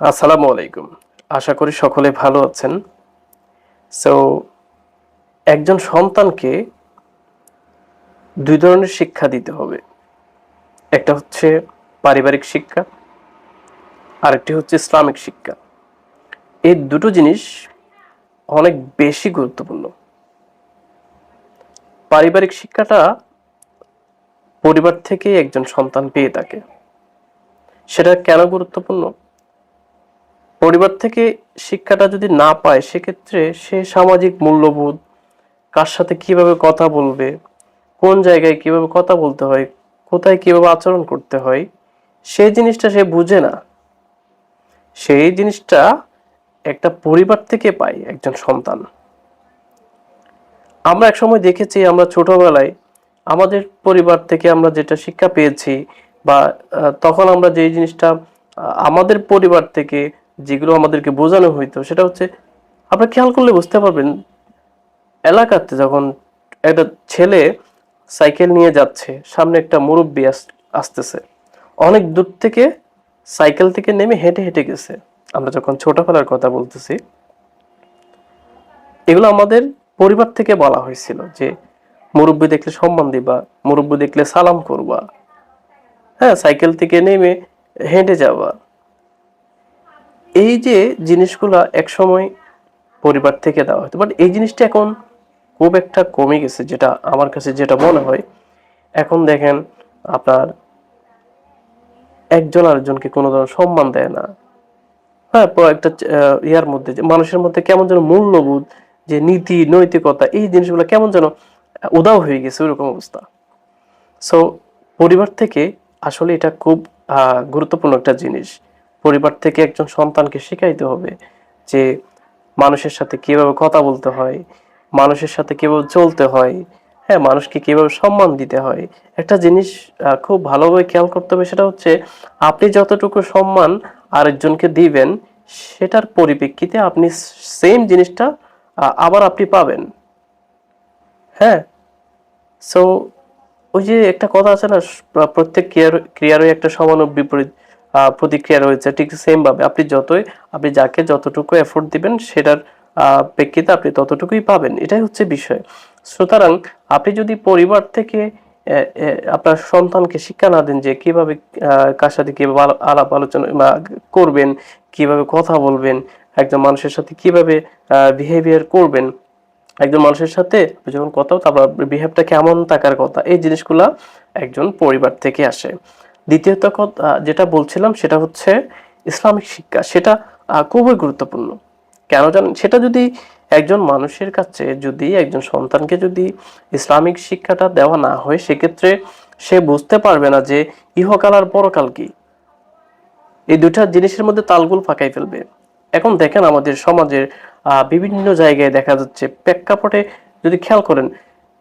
আসসালামু আলাইকুম। আশা করি সকলে ভালো আছেন। সো একজন সন্তানকে দুই ধরনের শিক্ষা দিতে হবে। একটা হচ্ছে পারিবারিক শিক্ষা, আরেকটি হচ্ছে ইসলামিক শিক্ষা। এই দুটো জিনিস অনেক বেশি গুরুত্বপূর্ণ। পারিবারিক শিক্ষাটা পরিবার থেকে একজন সন্তান পেয়ে থাকে। সেটা কেন গুরুত্বপূর্ণ? পরিবার থেকে শিক্ষাটা যদি না পায়, সেক্ষেত্রে সে সামাজিক মূল্যবোধ, কার সাথে কীভাবে কথা বলবে, কোন জায়গায় কীভাবে কথা বলতে হয়, কোথায় কীভাবে আচরণ করতে হয়, সেই জিনিসটা সে বুঝে না। সেই জিনিসটা একটা পরিবার থেকে পায় একজন সন্তান। আমরা একসময় দেখেছি, আমরা ছোটবেলায় আমাদের পরিবার থেকে আমরা যেটা শিক্ষা পেয়েছি বা তখন আমরা যেই জিনিসটা আমাদের পরিবার থেকে যেগুলো আমাদেরকে বোঝানো হইতো, সেটা হচ্ছে আপনারা খেয়াল করলে বুঝতে পারবেন, এলাকাতে যখন একটা ছেলে সাইকেল নিয়ে যাচ্ছে, সামনে একটা মুরব্বী আসতেছে। অনেক দূর থেকে সাইকেল থেকে নেমে হেঁটে হেঁটে গেছে। আমরা যখন ছোটবেলার কথা বলতেছি, এগুলো আমাদের পরিবার থেকে বলা হয়েছিল যে, মুরব্বী দেখলে সম্মান দিবা, মুরব্বী দেখলে সালাম করবা। হ্যাঁ সাইকেল থেকে নেমে হেঁটে যাওয়া। এই যে জিনিসগুলা একসময় পরিবার থেকে দেওয়া হতো বাট এই জিনিসটা এখন খুব একটা কমে গেছে, যেটা আমার কাছে যেটা মনে হয়। এখন দেখেন আপনার একজন আরেকজনকে কোনো ধরনের সম্মান দেয় না। হ্যাঁ একটা ইয়ার মধ্যে যে, মানুষের মধ্যে কেমন যেন মূল্যবোধ, যে নীতি, নৈতিকতা, এই জিনিসগুলো কেমন যেন উদাও হয়ে গেছে ওইরকম অবস্থা। সো পরিবার থেকে আসলে এটা খুব গুরুত্বপূর্ণ একটা জিনিস। পরিবার থেকে একজন সন্তানকে শেখাইতে হবে যে মানুষের সাথে কীভাবে কথা বলতে হয়, মানুষের সাথে কীভাবে চলতে হয় হ্যাঁ মানুষকে কীভাবে সম্মান দিতে হয়। একটা জিনিস খুব ভালোভাবে খেয়াল করতে হবে সেটা হচ্ছে আপনি যতটুকু সম্মান আরেকজনকে দিবেন, সেটার পরিপ্রেক্ষিতে আপনি সেম জিনিসটা আবার আপনি পাবেন। হ্যাঁ? সো ওই যে একটা কথা আছে না প্রত্যেক ক্রিয়ার, ক্রিয়ারই একটা সমান বিপরীত। প্রতিক্রিয়া রয়েছে। ঠিক সেম ভাবে আপনি যতই, আপনি যাকে যতটুকু এফোর্ট দিবেন, সেটার প্রেক্ষিতে আপনি ততটুকুই পাবেন। এটাই হচ্ছে বিষয়। সুতরাং আপনি যদি পরিবার থেকে আপনার সন্তানকে শিক্ষা না দেন যে কীভাবে কার সাথে কীভাবে আলা- আলাপ আলোচনা করবেন, কীভাবে কথা বলবেন, একজন মানুষের সাথে কীভাবে বিহেভিয়ার করবেন, একজন মানুষের সাথে যখন কথা আপনার বিহেভটা কেমন থাকার কথা, এই জিনিসগুলা একজন পরিবার থেকে আসে। দ্বিতীয়ত যেটা বলছিলাম সেটা হচ্ছে ইসলামিক শিক্ষা। সেটা খুবই গুরুত্বপূর্ণ। কেন জানেন? সেটা যদি একজন মানুষের কাছে যদি, একজন সন্তানকে যদি ইসলামিক শিক্ষাটা দেওয়া না হয়, সেক্ষেত্রে সে বুঝতে পারবে না যে ইহকাল আর পরকাল কি। এই দুটা জিনিসের মধ্যে তালগুল ফাঁকাই ফেলবে। এখন দেখেন আমাদের সমাজের বিভিন্ন জায়গায় দেখা যাচ্ছে, প্রেক্ষাপটে যদি খেয়াল করেন,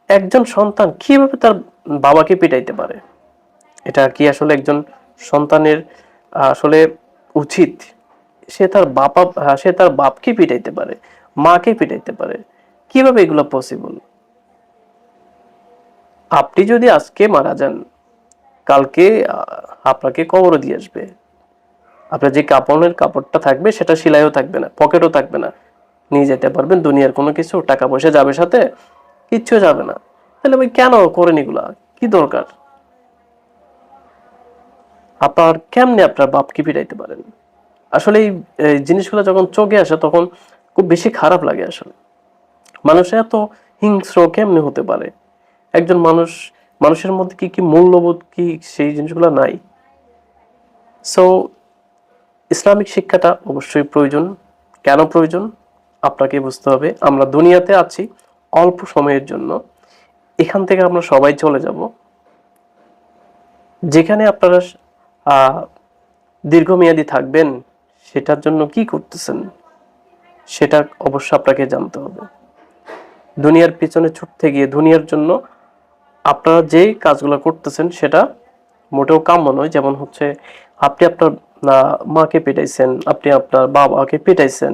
একজন সন্তান কীভাবে তার বাবাকে পিটাইতে পারে? এটা কি আসলে একজন সন্তানের আসলে উচিত? সে তার আহ, সে তার বাপকে পিটাইতে পারে মাকে পিটাইতে পারে। কীভাবে এগুলো পসিবল আপনি যদি আজকে মারা যান কালকে আপনাকে কবরও দিয়ে আসবে। আপনার যে কাপড়ের কাপড়টা থাকবে সেটা সেলাইও থাকবে না পকেটও থাকবে না। নিয়ে যেতে পারবেন দুনিয়ার কোনো কিছু টাকা পয়সা যাবে সাথে কিচ্ছু যাবে না। তাহলে ভাই কেন করেন এগুলা? কি দরকার? আপনার কেমনে আপনার বাপকে পিটাইতে পারেন? আসলে এই জিনিসগুলো যখন চোখে আসে, তখন খুব বেশি খারাপ লাগে আসলে। মানুষ এত হিংস্র কেমনে হতে পারে? একজন মানুষ, মানুষের মধ্যে কি কি মূল্যবোধ কি, সেই জিনিসগুলো নাই। সো ইসলামিক শিক্ষাটা অবশ্যই প্রয়োজন। কেন প্রয়োজন? আপনাকে বুঝতে হবে। আমরা দুনিয়াতে আছি অল্প সময়ের জন্য। এখান থেকে আমরা সবাই চলে যাব। যেখানে আপনারা দীর্ঘমেয়াদী থাকবেন, সেটার জন্য কি করতেছেন? সেটা অবশ্য আপনাকে জানতে হবে। দুনিয়ার পিছনে ছুটতে গিয়ে দুনিয়ার জন্য আপনারা যেই কাজগুলো করতেছেন, সেটা মোটেও কাম্য নয়। যেমন হচ্ছে, আপনি আপনার মাকে পেটাইছেন, আপনি আপনার বাবাকে পেটাইছেন,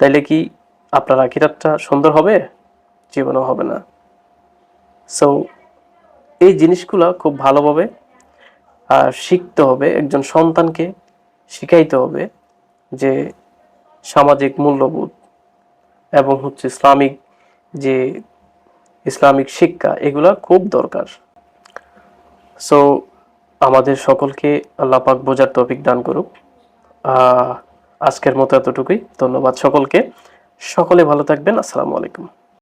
তাইলে কি আপনার আখিরাতটা সুন্দর হবে? জীবনও হবে না। সো এই জিনিসগুলো খুব ভালোভাবে শিখতে হবে, একজন সন্তানকে শিখাইতে হবে যে সামাজিক মূল্যবোধ এবং হচ্ছে ইসলামিক যে ইসলামিক শিক্ষা, এগুলা খুব দরকার। সো আমাদের সকলকে আল্লাহ পাক বোঝার টপিক দান করুক। আজকের মতো এতটুকুই। ধন্যবাদ সকলকে। সকলে ভালো থাকবেন। আসসালামু আলাইকুম।